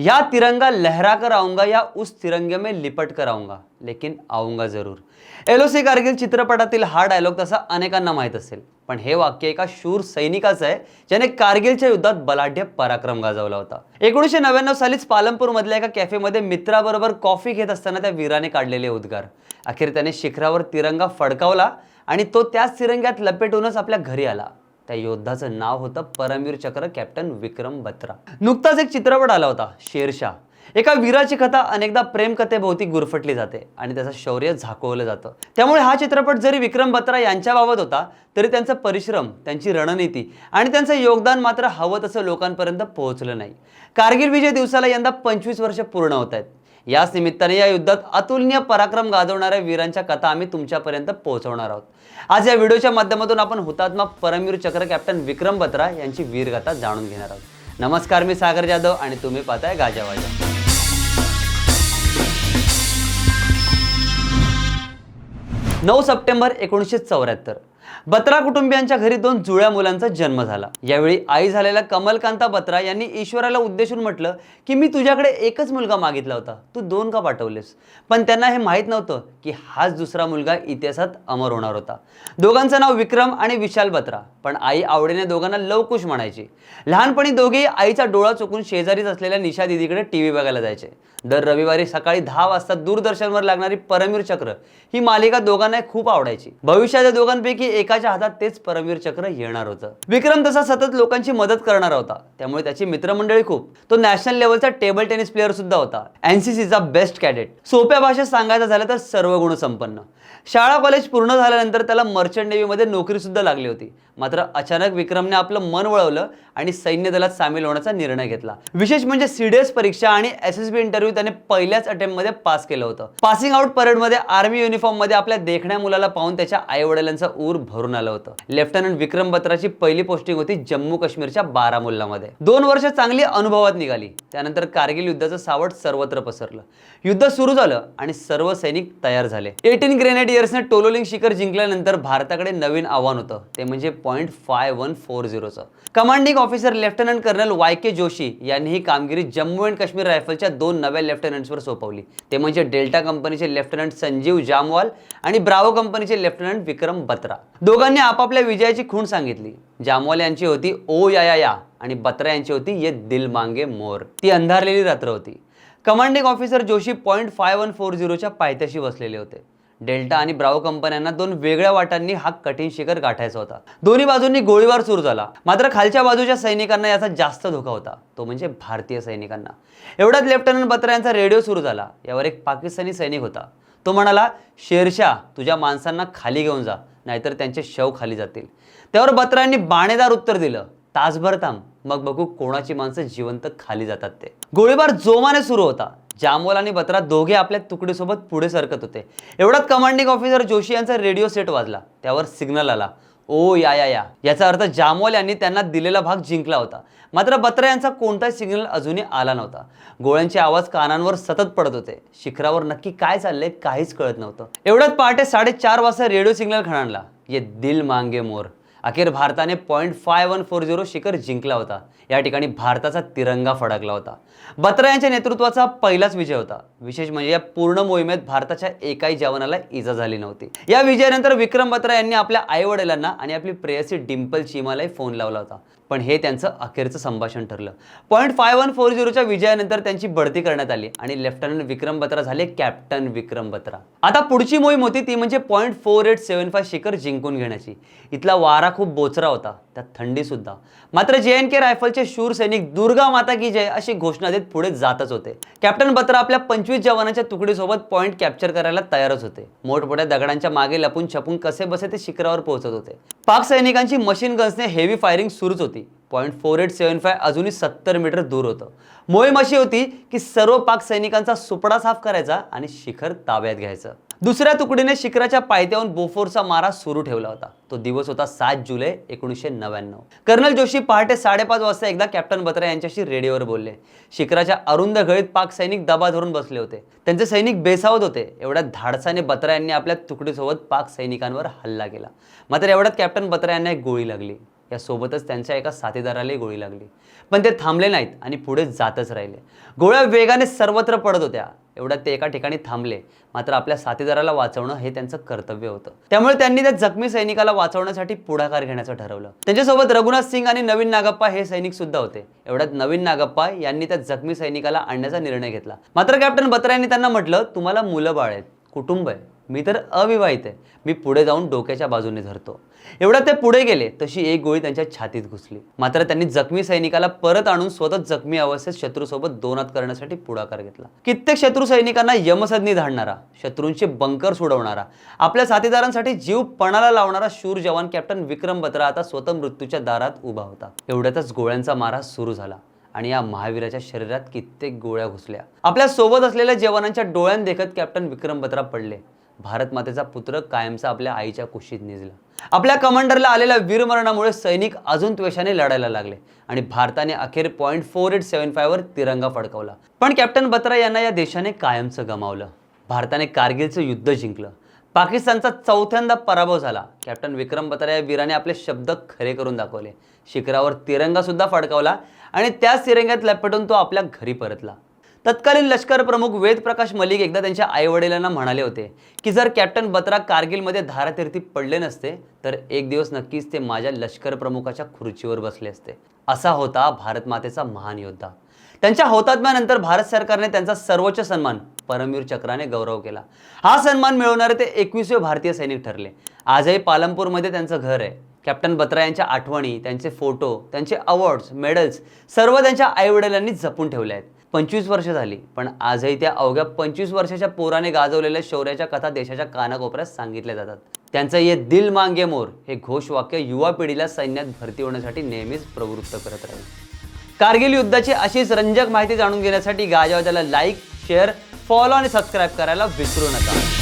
या तिरंगा लहरा कर आऊंगा या उस तिरंगे में लिपट कर आऊंगा लेकिन आऊंगा जरूर. एलओसी कारगिल चित्रपटातील हा डायलॉग तसा अनेकांना माहीत असेल पण हे वाक्य एका शूर सैनिकाचं आहे ज्याने कारगिलच्या युद्धात बलाढ्य पराक्रम गाजवला होता. एकोणीसशे नव्याण्णव सालीच पालमपूरमधल्या एका कॅफेमध्ये मित्राबरोबर कॉफी घेत असताना त्या वीराने काढलेले उद्गार. अखेर त्याने शिखरावर तिरंगा फडकावला आणि तो त्याच तिरंग्यात लपेटूनच आपल्या घरी आला. त्या योद्धाचं नाव होतं परमवीर चक्र कॅप्टन विक्रम बत्रा. नुकताच एक चित्रपट आला होता शेरशाह. एका वीराची कथा अनेकदा प्रेमकथेभोवती गुरफटली जाते आणि त्याचं शौर्य झाकवलं जातं. त्यामुळे हा चित्रपट जरी विक्रम बत्रा यांच्याबाबत होता तरी त्यांचा परिश्रम त्यांची रणनीती आणि त्यांचं योगदान मात्र हवं तसं लोकांपर्यंत पोहोचलं नाही. कारगिल विजय दिवसाला यंदा पंचवीस वर्ष पूर्ण होत आहेत. याच निमित्ताने या युद्धात अतुलनीय पराक्रम गाजवणाऱ्या वीरांच्या कथा आम्ही तुमच्यापर्यंत पोहोचवणार आहोत. आज या व्हिडिओच्या माध्यमातून आपण हुतात्मा परमवीर चक्र कॅप्टन विक्रम बत्रा यांची वीरगाथा जाणून घेणार आहोत. नमस्कार मी सागर जाधव आणि तुम्ही पाहताय गाजावाजा नऊ सप्टेंबर एकोणीसशे चौऱ्याहत्तर. बत्रा कुटुंबियांच्या घरी दोन जुळ्या मुलांचा जन्म झाला. यावेळी आई झालेल्या कमलकांता बत्रा यांनी ईश्वराला उद्देशून म्हटलं की मी तुझ्याकडे एकच मुलगा मागितला होता. तू दोन का पाठवलेस? पण त्यांना हे माहीत नव्हतं की हाच दुसरा मुलगा इतिहासात अमर होणार होता. दोघांचं नाव विक्रम आणि विशाल बत्रा. पण आई आवडीने दोघांना लवकुश म्हणायची. लहानपणी दोघेही आईचा डोळा चुकून शेजारीच असलेल्या निशा दिदीकडे टी व्ही बघायला जायचे. दर रविवारी सकाळी दहा वाजता दूरदर्शनवर लागणारी परमवीर चक्र ही मालिका दोघांना खूप आवडायची. भविष्याच्या दोघांपैकी एकाच्या हातात तेच परमवीर चक्र येणार होतं. विक्रम तसा सतत लोकांची मदत करणार होता. त्यामुळे त्याची मित्रमंडळी खूप. तो नॅशनल लेवलचा टेबल टेनिस प्लेअर सुद्धा होता. एनसीसीचा बेस्ट कॅडेट. सोप्या भाषेत सांगायचं झालं तर सर्व गुण संपन्न. शाळा कॉलेज पूर्ण झाल्यानंतर त्याला मर्चंट नेव्हीमध्ये नोकरी सुद्धा लागली होती. मात्र अचानक विक्रमने आपलं मन वळवलं आणि सैन्य दलात सामील होण्याचा निर्णय घेतला. विशेष म्हणजे सीडीएस परीक्षा आणि एस एस बी इंटरव्ह्यू त्याने पहिल्याच अटेम्प्टमध्ये पास केलं होतं. पासिंग आउट परेडमध्ये आर्मी युनिफॉर्ममध्ये आपल्या देखण्या मुलाला पाहून त्याच्या आई वडिलांचा ऊर भरून आलं होतं. लेफ्टनंट विक्रम बत्राची पहिली पोस्टिंग होती जम्मू काश्मीरच्या बारामुल्लामध्ये. दोन वर्ष चांगली अनुभवात निघाली. त्यानंतर कारगिल युद्धाचं सावट सर्वत्र पसरलं. युद्ध सुरू झालं आणि सर्व सैनिक तयार झाले. एटीन ग्रेनेडियर्सने टोलोलिंग शिखर जिंकल्यानंतर भारताकडे नवीन आव्हान होतं. ते म्हणजे point five one four झिरोचं commanding officer lieutenant colonel Y K Joshi यांनी ही कामगिरी जम्मू अँड काश्मीर रायफलच्या दोन नव्या लेफ्टनंट्सवर सोपवली. ते म्हणजे डेल्टा कंपनीचे लेफ्टनंट संजीव जामवाल आणि ब्रावो कंपनीचे लेफ्टनंट विक्रम बत्रा. दोघांनी आपापल्या विजयाची खूण सांगितली. जामवाल यांची होती ओ या या या. आणि बत्रा यांची होती ये दिल मांगे मोर. ती अंधारलेली रात्र होती. Commanding officer Joshi point five one four झिरोच्या पायथ्याशी बसलेले होते. डेल्टा आणि ब्रावो कंपन्यांना दोन वेगळ्या वाटांनी हा कठीण शिखर गाठायचा होता. दोन्ही बाजूंनी गोळीबार सुरू झाला. मात्र खालच्या बाजूच्या सैनिकांना याचा जास्त धोका होता. तो म्हणजे भारतीय सैनिकांना. एवढ्यात लेफ्टनंट बत्रा यांचा रेडिओ सुरू झाला. यावर एक पाकिस्तानी सैनिक होता. तो म्हणाला शेरशाह तुझ्या माणसांना खाली घेऊन जा. नाहीतर त्यांचे शव खाली जातील. त्यावर बत्रांनी बाणेदार उत्तर दिलं. तासभर थांब. मग बघू कोणाची माणसं जिवंत खाली जातात ते. गोळीबार जोमाने सुरू होता. जामोल आणि बत्रा दोघे आपल्या तुकडीसोबत पुढे सरकत होते. एवढ्यात कमांडिंग ऑफिसर जोशी यांचा रेडिओ सेट वाजला. त्यावर सिग्नल आला. ओ या या या. याचा अर्थ जामवाल यांनी त्यांना दिलेला भाग जिंकला होता. मात्र बत्रा यांचा कोणताही सिग्नल अजूनही आला नव्हता. गोळ्यांचे आवाज कानांवर सतत पडत होते. शिखरावर नक्की काय चाललंय काहीच कळत नव्हतं. एवढ्यात पहाटे साडेचार वाजता रेडिओ सिग्नल खणाणला ये दिल मांगे मोर. अखेर भारताने point five one four zero शिखर जिंकला होता. या ठिकाणी भारताचा तिरंगा फडकला होता. बत्रा यांच्या नेतृत्वाचा पहिलाच विजय होता. विशेष म्हणजे या पूर्ण मोहिमेत भारताच्या एकाही जवानाला इजा झाली नव्हती. या विजयानंतर विक्रम बत्रा यांनी आपल्या आईवडिलांना आणि आपली प्रेयसी डिम्पल चिमालाही फोन लावला होता. पण हे त्यांचं अखेरचं संभाषण ठरलं. पॉईंट फाय वन फोर झिरोच्या विजयानंतर त्यांची बढती करण्यात आली आणि लेफ्टनंट विक्रम बत्रा झाले कॅप्टन विक्रम बत्रा. आता पुढची मोहीम होती ती म्हणजे point four eight seven five शिखर जिंकून घेण्याची. इथला वारा खूप बोचरा होता त्यात थंडी सुद्धा. मात्र जे एन के रायफलचे शूर सैनिक दुर्गा माता की जय अशी घोषणा देत पुढे जातच होते. कॅप्टन बत्रा आपल्या पंचवीस जवानांच्या तुकडीसोबत पॉईंट कॅप्चर करायला तयारच होते. मोठमोठ्या दगडांच्या मागे लपून छपून कसे बसे ते शिखरावर पोहोचत होते. पाक सैनिकांची मशीन गन्सने हेवी फायरिंग सुरूच होती. Point four eight seven five अजूनही सत्तर मीटर दूर होतं. मोहीम अशी होती की सर्व पाक सैनिकांचा सुपडा साफ करायचा आणि शिखर ताब्यात घ्यायचं. दुसऱ्या तुकडीने शिखराच्या पायथ्याहून बोफोरचा मारा सुरू ठेवला होता. तो दिवस होता सात जुलै एकोणीसशे नव्याण्णव. कर्नल जोशी पहाटे साडेपाच वाजता एकदा कॅप्टन बत्रा यांच्याशी रेडिओवर बोलले. शिखराच्या अरुंद गळीत पाक सैनिक दबा धरून बसले होते. त्यांचे सैनिक बेसावत होते. एवढ्या धाडसाने बत्रा यांनी आपल्या तुकडीसोबत पाक सैनिकांवर हल्ला केला. मात्र एवढ्यात कॅप्टन बत्रा यांना एक गोळी लागली. यासोबतच त्यांच्या एका साथीदारालाही गोळी लागली. पण ते थांबले नाहीत आणि पुढे जातच राहिले. गोळ्या वेगाने सर्वत्र पडत होत्या. एवढ्यात ते एका ठिकाणी थांबले. मात्र आपल्या साथीदाराला वाचवणं हे त्यांचं कर्तव्य होतं. त्यामुळे त्यांनी त्या जखमी सैनिकाला वाचवण्यासाठी पुढाकार घेण्याचं ठरवलं. त्यांच्यासोबत रघुनाथ सिंग आणि नवीन नागप्पा हे सैनिक सुद्धा होते. एवढ्यात नवीन नागप्पा यांनी त्या जखमी सैनिकाला आणण्याचा निर्णय घेतला. मात्र कॅप्टन बत्रा यांनी त्यांना म्हटलं तुम्हाला मुलं बाळ आहेत. कुटुंब आहे. मी तर अविवाहित आहे. मी पुढे जाऊन डोक्याच्या बाजूने धरतो. एवढ्यात ते पुढे गेले तशी एक गोळी त्यांच्या छातीत घुसली. मात्र त्यांनी जखमी सैनिकाला परत आणून स्वतः जखमी अवस्थेत शत्रूसोबत दोनात करण्यासाठी पुढाकार घेतला. कित्येक शत्रू सैनिकांना यमसदनी धाडणारा शत्रूंचे बंकर सोडवणारा आपल्या साथीदारांसाठी जीव पणाला लावणारा शूर जवान कॅप्टन विक्रम बत्रा आता स्वतः मृत्यूच्या दारात उभा होता. एवढ्यातच गोळ्यांचा मारा सुरू झाला आणि या महावीराच्या शरीरात कित्येक गोळ्या घुसल्या. आपल्यासोबत असलेल्या जवानांच्या डोळ्यांदेखत कॅप्टन विक्रम बत्रा पडले. भारतमातेचा पुत्र कायमचा आपल्या आईच्या कुशीत निजला. आपल्या कमांडरला आलेल्या वीरमरणामुळे सैनिक अजून त्वेषाने लढायला लागले आणि भारताने अखेर पॉईंट फोर एट सेव्हन फायवर तिरंगा फडकवला. पण कॅप्टन बत्रा यांना या देशाने कायमचं गमावलं. भारताने कारगिलचं युद्ध जिंकलं. पाकिस्तानचा चौथ्यांदा पराभव झाला. कॅप्टन विक्रम बत्रा या वीराने आपले शब्द खरे करून दाखवले. शिखरावर तिरंगा सुद्धा फडकावला आणि त्याच तिरंग्यात लपेटून तो आपल्या घरी परतला. तत्कालीन लष्कर प्रमुख वेद प्रकाश मलिक एकदा त्यांच्या आईवडिलांना म्हणाले होते की जर कॅप्टन बत्रा कारगिलमध्ये धारातीर्थी पडले नसते तर एक दिवस नक्कीच ते माझ्या लष्कर प्रमुखाच्या खुर्चीवर बसले असते. असा होता भारत मातेचा महान योद्धा. त्यांच्या हौतात्म्यानंतर भारत सरकारने त्यांचा सर्वोच्च सन्मान परमवीर चक्राने गौरव केला. हा सन्मान मिळवणारे ते एकवीसवे भारतीय सैनिक ठरले. आजही पालमपूरमध्ये त्यांचं घर आहे. कॅप्टन बत्रा यांच्या आठवणी त्यांचे फोटो त्यांचे अवॉर्ड्स मेडल्स सर्व त्यांच्या आईवडिलांनी जपून ठेवले आहेत. पंचवीस वर्ष झाली पण आजही त्या अवघ्या पंचवीस वर्षाच्या पोराने गाजवलेल्या शौर्याच्या कथा देशाच्या कानाकोपऱ्यात सांगितल्या जातात. त्यांचं ये दिल मांगे मोर हे घोषवाक्य युवा पिढीला सैन्यात भरती होण्यासाठी नेहमीच प्रवृत्त करत राहील. कारगिल युद्धाची अशीच रंजक माहिती जाणून घेण्यासाठी गाजावाजाला लाईक शेअर फॉलो आणि सबस्क्राईब करायला विसरू नका.